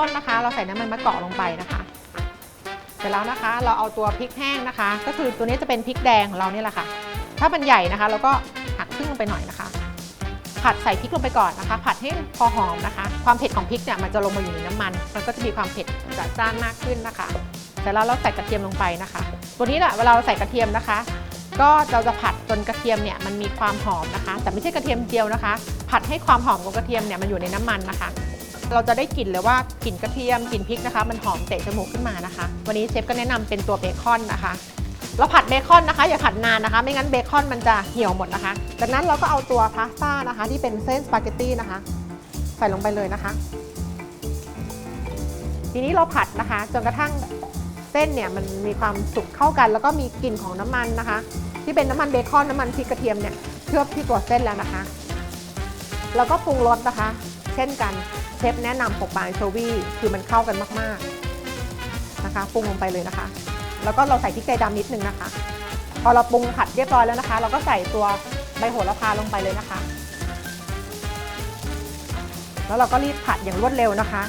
ต้นนะคะ เราใส่น้ำมันมะกอกลงไปนะคะเสร็จแล้วนะคะ เราเอาตัวพริกแห้งนะคะ ก็คือตัวนี้จะเป็นพริกแดงของเราเนี่ยแหละค่ะ ถ้ามันใหญ่นะคะ เราก็หักครึ่งลงไปหน่อยนะคะ ผัดใส่พริกลงไปก่อนนะคะ ผัดให้พอหอมนะคะ ความเผ็ดของพริกเนี่ยมันจะลงมาอยู่ในน้ำมัน มันก็จะมีความเผ็ดจัดจ้านมากขึ้นนะคะเสร็จแล้วเราใส่กระเทียมลงไปนะคะ ตัวนี้แหละเวลาเราใส่กระเทียมนะคะ ก็เราจะผัดจนกระเทียมเนี่ยมันมีความหอมนะคะ แต่ไม่ใช่กระเทียมเจียวนะคะ ผัดให้ความหอมของกระเทียมเนี่ยมันอยู่ในน้ำมันนะคะ เราจะได้กลิ่นเลยว่ากลิ่นกระเทียมกลิ่นพริกนะคะ มันหอมเตะจมูกขึ้นมานะคะ วันนี้เชฟก็แนะนำเป็นตัวเบคอนนะคะ เราผัดเบคอนนะคะ อย่าผัดนานนะคะ ไม่งั้นเบคอนมันจะเหี่ยวหมดนะคะดังนั้นเราก็เอาตัวพาสต้านะคะ ที่เป็นเส้นสปาเกตตี้นะคะ ใส่ลงไปเลยนะคะ ทีนี้เราผัดนะคะจนกระทั่งเส้นเนี่ยมันมีความสุกเข้ากัน แล้วก็มีกลิ่นของน้ำมันนะคะ ที่เป็นน้ำมันเบคอนน้ำมันพริกกระเทียมเนี่ยเคลือบที่ตัวเส้นแล้วนะคะ แล้วก็ปรุงรสนะคะ เช่นกันเชฟแนะนำปกบางโชวี่คือมันเข้ากันมากๆนะคะปรุงลงไปเลยนะคะ แล้วก็เราใส่พริกไทยดำนิดนึงนะคะ พอเราปรุงผัดเรียบร้อยแล้วนะคะ เราก็ใส่ตัวใบโหระพาลงไปเลยนะคะ แล้วเราก็รีบผัดอย่างรวดเร็วนะคะ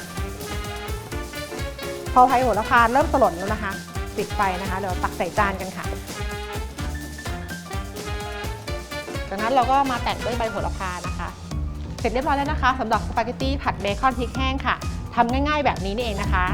พอใบโหระพาเริ่มสลดแล้วนะคะปิดไฟนะคะเดี๋ยวตักใส่จานกันค่ะ จากนั้นเราก็มาแต่งด้วยใบโหระพานะคะ เสร็จเรียบร้อยแล้วนะคะสำหรับสปาเกตตี้ผัดเบคอนพริกแห้งค่ะทำง่าย ๆ แบบนี้นี่เองนะคะ